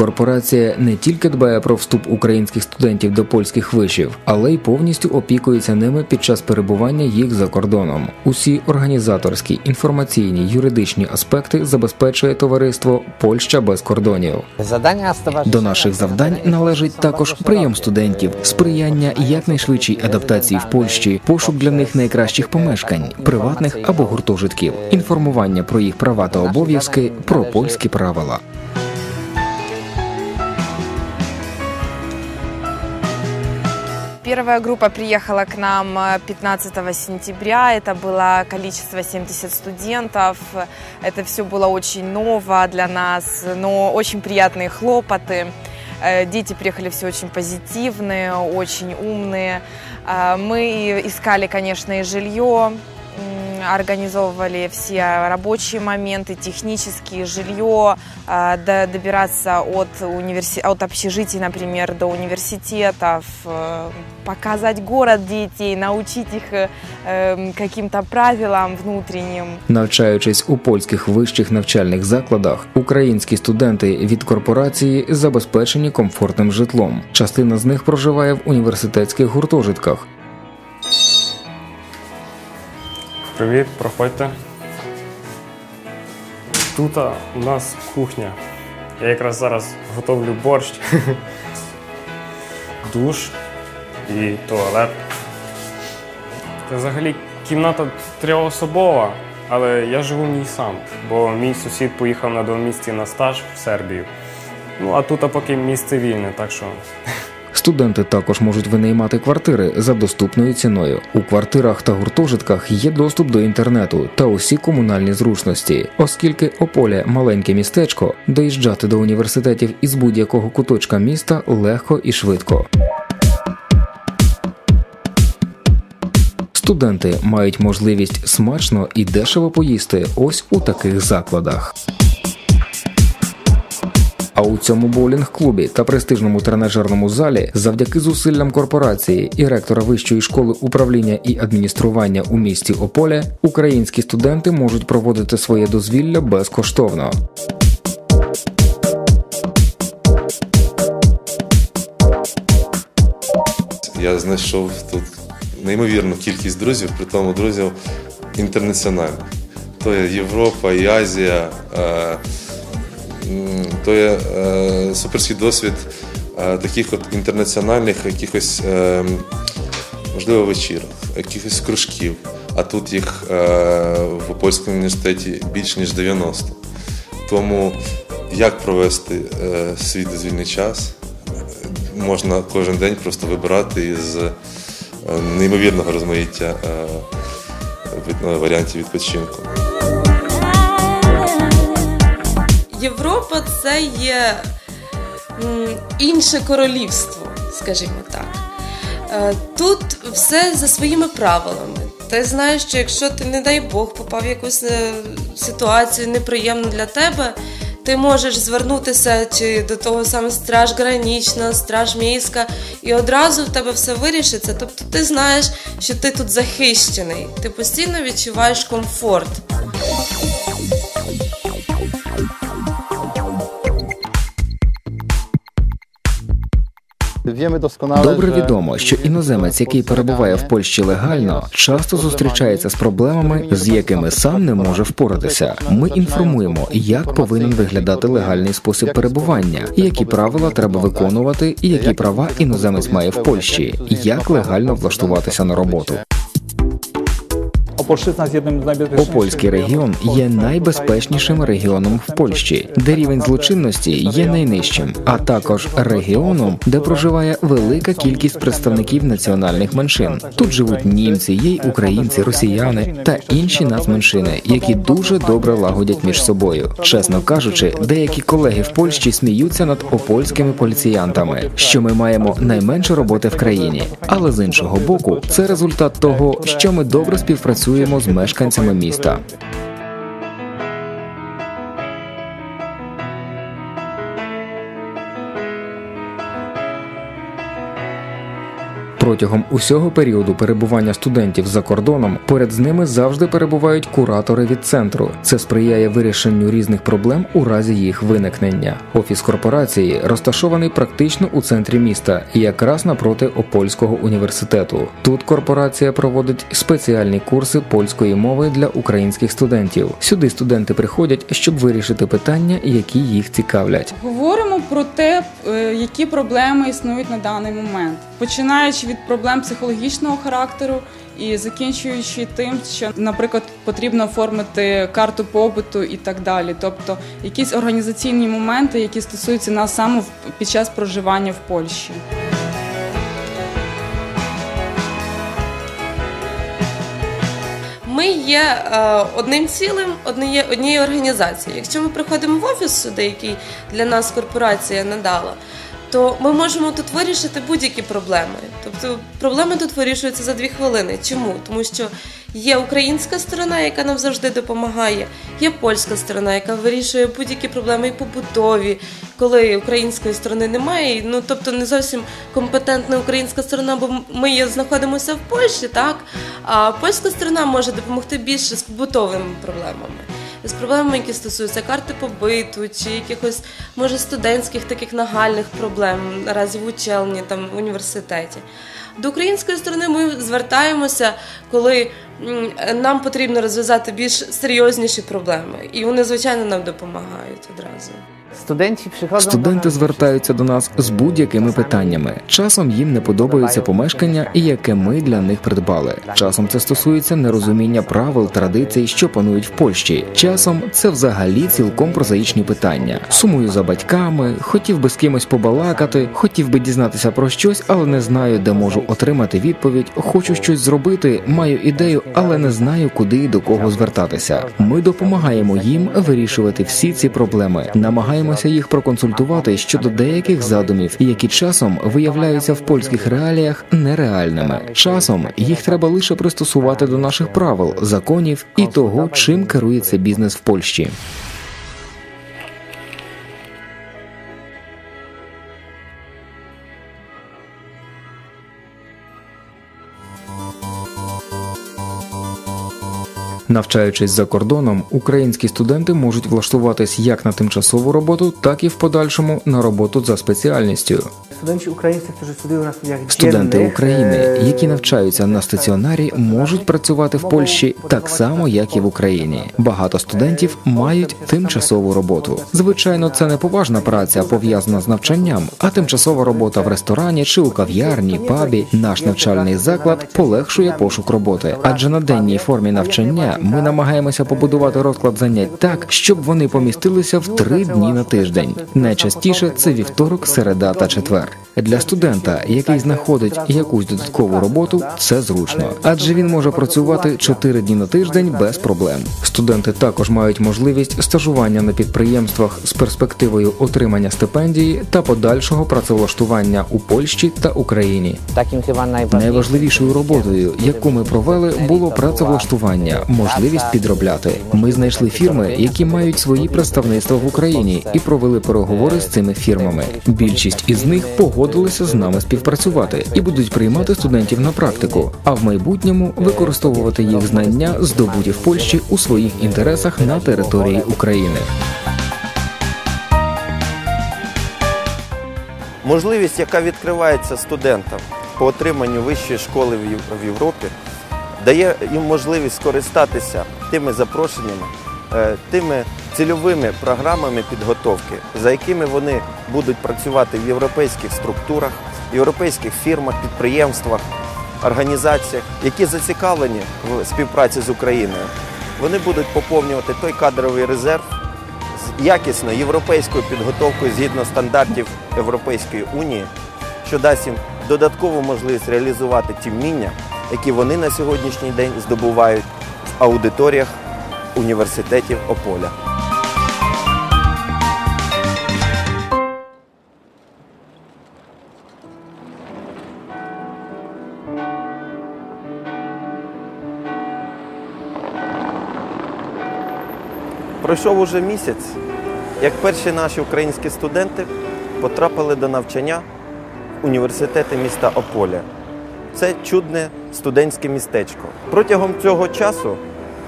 Корпорація не тільки дбає про вступ українських студентів до польських вишів, але й повністю опікується ними під час перебування їх за кордоном. Усі організаторські, інформаційні, юридичні аспекти забезпечує товариство Польща без кордонів. До наших завдань належить також прийом студентів, сприяння якнайшвидшій адаптації в Польщі, пошук для них найкращих помешкань, приватних або гуртожитків, інформування про їх права та обов'язки, про польські правила. Первая группа приехала к нам э, 15 сентября. Это было количество 70 студентов. Это все было очень ново для нас, но очень приятные хлопоты. Э, Дети приехали все очень позитивные, очень умные. Э, Мы искали, конечно, и жилье, организовывали все рабочие моменты, технические, жилье, э, до- добираться от, универси... от общежитий, например, до университетов, э, показать город детей, научить их э, эм, каким-то правилам внутренним. Навчаючись у польських вищих навчальних закладах, українські студенти від корпорації забезпечені комфортним житлом. Частина з них проживає в університетських гуртожитках. Привіт, проходьте. Тут у нас кухня. Я якраз зараз готовлю борщ, душ і туалет. Та взагалі кімната трьохособова, але я живу в ній сам, бо мій сусід поїхав на двомісті на стаж в Сербію. Ну а тут поки місце вільне, так що Студенти також можуть винаймати квартири за доступною ціною. У квартирах та гуртожитках є доступ до інтернету та усі комунальні зручності, оскільки Ополя маленьке містечко, доїжджати до університетів із будь-якого куточка міста легко і швидко. Студенти мають можливість смачно і дешево поїсти ось у таких закладах. А у цьому боулінг-клубі та престижному тренажерному залі, завдяки зусиллям корпорації і ректора вищої школи управління і адміністрування у місті Ополе, українські студенти можуть проводити своє дозвілля безкоштовно. Я знайшов тут неймовірну кількість друзів, при тому друзів інтернаціональних. То є Європа і Азія, е, то є е, суперський досвід е, таких от інтернаціональних якихось, е, можливо, вечірок, якихось кружків. А тут їх в польському університеті більш ніж 90. Тому як провести свій дозвільний час, можна кожен день просто вибирати із неймовірного розмаїття варіантів відпочинку. Європа це є інше королівство, скажімо так. Е, Тут все за своїми правилами. Ти знаєш, що якщо ти, не дай Бог, попав в якусь е, ситуацію неприємну для тебе, ти можеш звернутися чи до того саме страж гранічна, страж міська, і одразу в тебе все вирішиться. Тобто ти знаєш, що ти тут захищений, ти постійно відчуваєш комфорт. Добре відомо, що іноземець, який перебуває в Польщі легально, часто зустрічається з проблемами, з якими сам не може впоратися. Ми інформуємо, як повинен виглядати легальний спосіб перебування, які правила треба виконувати, і які права іноземець має в Польщі, як легально влаштуватися на роботу. Опольський регіон є найбезпечнішим регіоном в Польщі, де рівень злочинності є найнижчим, а також регіоном, де проживає велика кількість представників національних меншин. Тут живуть німці, є й українці, росіяни та інші нацменшини, які дуже добре лагодять між собою. Чесно кажучи, деякі колеги в Польщі сміються над опольськими поліціянтами, що ми маємо найменше роботи в країні. Але з іншого боку, це результат того, що ми добре співпрацюємо з мешканцями міста. Протягом усього періоду перебування студентів за кордоном поряд з ними завжди перебувають куратори від центру. Це сприяє вирішенню різних проблем у разі їх виникнення. Офіс корпорації розташований практично у центрі міста, якраз напроти Опольського університету. Тут корпорація проводить спеціальні курси польської мови для українських студентів. Сюди студенти приходять, щоб вирішити питання, які їх цікавлять. Говоримо про те, е, які проблеми існують на даний момент, починаючи від проблем психологічного характеру і закінчуючи тим, що, наприклад, потрібно оформити карту побуту і так далі. Тобто якісь організаційні моменти, які стосуються нас саме під час проживання в Польщі. Ми є е, одним цілим, однією, однією організацією. Якщо ми приходимо в офіс сюди, який для нас корпорація надала, то ми можемо тут вирішити будь-які проблеми. Тобто проблеми тут вирішуються за дві хвилини. Чому? Тому що є українська сторона, яка нам завжди допомагає, є польська сторона, яка вирішує будь-які проблеми і побутові, коли української сторони немає. Ну тобто не зовсім компетентна українська сторона, бо ми знаходимося в Польщі, так а польська сторона може допомогти більше з побутовими проблемами. З проблемами, які стосуються карти побиту чи якихось може студентських таких нагальних проблем наразі в учелні там в університеті. До української сторони ми звертаємося, коли нам потрібно розв'язати більш серйозніші проблеми, і вони звичайно нам допомагають одразу. Студенти приходять Студенти звертаються до нас з будь-якими питаннями. Часом їм не подобаються помешкання, яке ми для них придбали. Часом це стосується нерозуміння правил, традицій, що панують в Польщі. Часом це взагалі цілком прозаїчні питання. Сумую за батьками, хотів би з кимось побалакати, хотів би дізнатися про щось, але не знаю, де можу отримати відповідь. Хочу щось зробити, маю ідею, але не знаю, куди і до кого звертатися. Ми допомагаємо їм вирішувати всі ці проблеми, намагаємося їх проконсультувати щодо деяких задумів, які часом виявляються в польських реаліях нереальними. Часом їх треба лише пристосувати до наших правил, законів і того, чим керується бізнес в Польщі. Навчаючись за кордоном, українські студенти можуть влаштуватись як на тимчасову роботу, так і в подальшому на роботу за спеціальністю. Студенти України, е, які навчаються на стаціонарі, можуть працювати в Польщі так само, як і в Україні. Багато студентів мають тимчасову роботу. Звичайно, це не поважна праця, пов'язана з навчанням, а тимчасова робота в ресторані чи у кав'ярні, пабі. Наш навчальний заклад полегшує пошук роботи, адже на денній формі навчання ми намагаємося побудувати розклад занять так, щоб вони помістилися в три дні на тиждень. Найчастіше це вівторок, середа та четвер. Для студента, який знаходить якусь додаткову роботу, це зручно, адже він може працювати 4 дні на тиждень без проблем. Студенти також мають можливість стажування на підприємствах з перспективою отримання стипендії та подальшого працевлаштування у Польщі та Україні. Найважливішою роботою, яку ми провели, було працевлаштування, можливість підробляти. Ми знайшли фірми, які мають свої представництва в Україні, і провели переговори з цими фірмами. Більшість із них погодилися з нами співпрацювати і будуть приймати студентів на практику, а в майбутньому використовувати їх знання, здобуті в Польщі у своїх інтересах на території України. Можливість, яка відкривається студентам по отриманню вищої школи в Європі, дає їм можливість скористатися тими запрошеннями, е, тими цільовими програмами підготовки, за якими вони будуть працювати в європейських структурах, європейських фірмах, підприємствах, організаціях, які зацікавлені в співпраці з Україною. Вони будуть поповнювати той кадровий резерв з якісною європейською підготовкою згідно стандартів Європейської унії, що дасть їм додаткову можливість реалізувати ті вміння, які вони на сьогоднішній день здобувають в аудиторіях університетів Ополя. Пройшов уже місяць, як перші наші українські студенти потрапили до навчання в університети міста Ополя. це чудне студентське містечко. Протягом цього часу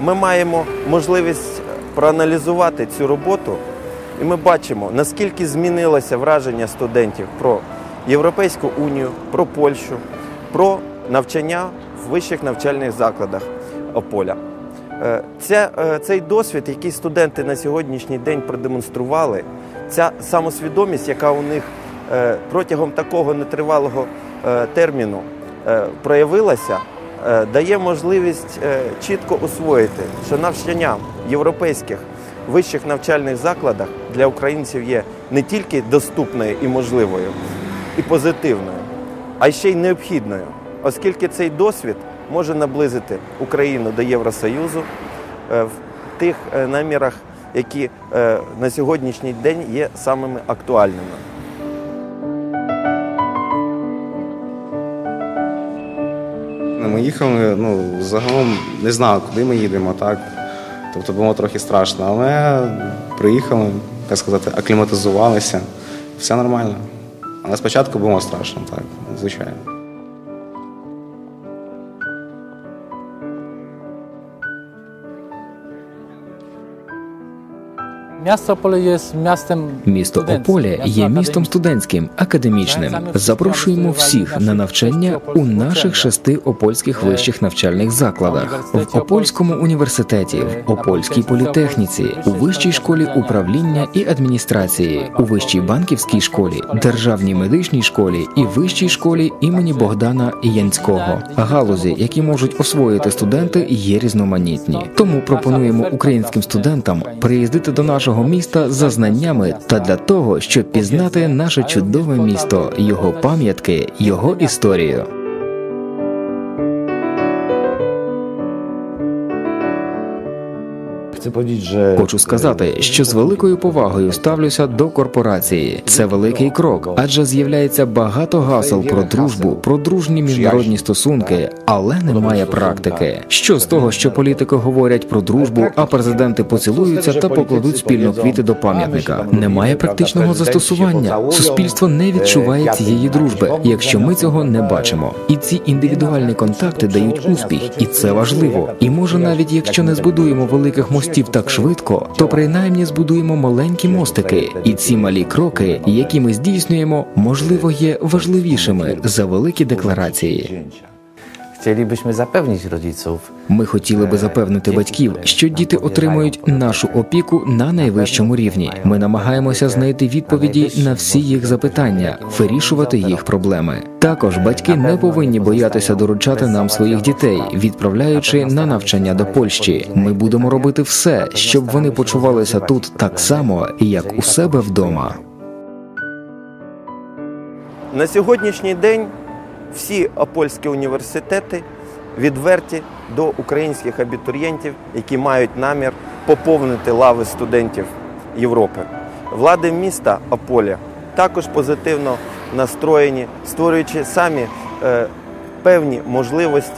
ми маємо можливість проаналізувати цю роботу, і ми бачимо, наскільки змінилося враження студентів про Європейську унію, про Польщу, про навчання в вищих навчальних закладах Ополя. Е, Ця, е, цей досвід, який студенти на сьогоднішній день продемонстрували, ця самосвідомість, яка у них е, протягом такого нетривалого е, терміну е, проявилася, е, дає можливість е, чітко усвоїти, що навчання європейських вищих навчальних закладах для українців є не тільки доступною і можливою, і позитивною, а ще й необхідною, оскільки цей досвід може наблизити Україну до Євросоюзу е, в тих е, намірах, які е, на сьогоднішній день є самими актуальними. Ми їхали, ну, загалом не знали, куди ми їдемо, так. Тобто було трохи страшно, але приїхали, так сказати, акліматизувалися. Все нормально. Але спочатку було страшно, так, звичайно. Місто Ополя є містом студентським, академічним. Запрошуємо всіх на навчання у наших шести опольських вищих навчальних закладах: в Опольському університеті, в Опольській політехніці, у вищій школі управління і адміністрації, у вищій банківській школі, державній медичній школі і вищій школі імені Богдана Янського. Галузі, які можуть освоїти студенти, є різноманітні. Тому пропонуємо українським студентам приїздити до нашого міста за знаннями та для того, щоб пізнати наше чудове місто, його пам'ятки, його історію. Хочу сказати, що з великою повагою ставлюся до корпорації. Це великий крок, адже з'являється багато гасел про дружбу, про дружні міжнародні стосунки, але немає практики. Що з того, що політики говорять про дружбу, а президенти поцілуються та покладуть спільно квіти до пам'ятника? Немає практичного застосування. Суспільство не відчуває цієї дружби, якщо ми цього не бачимо. І ці індивідуальні контакти дають успіх, і це важливо. І може, навіть якщо не збудуємо великих мостів так швидко, то принаймні збудуємо маленькі мостики, і ці малі кроки, які ми здійснюємо, можливо, є важливішими за великі декларації. Chcielibyśmy zapewnić rodziców, Ми хотіли би запевнити батьків, що діти отримують нашу опіку на найвищому рівні. Ми намагаємося знайти відповіді на всі їх запитання, вирішувати їх проблеми. Також батьки не повинні боятися доручати нам своїх дітей, відправляючи на навчання до Польщі. Ми будемо робити все, щоб вони почувалися тут так само, як у себе вдома. На сьогоднішній день всі опольські університети відверті до українських абітурієнтів, які мають намір поповнити лави студентів Європи. Влади міста Ополя також позитивно настроєні, створюючи самі е, певні можливості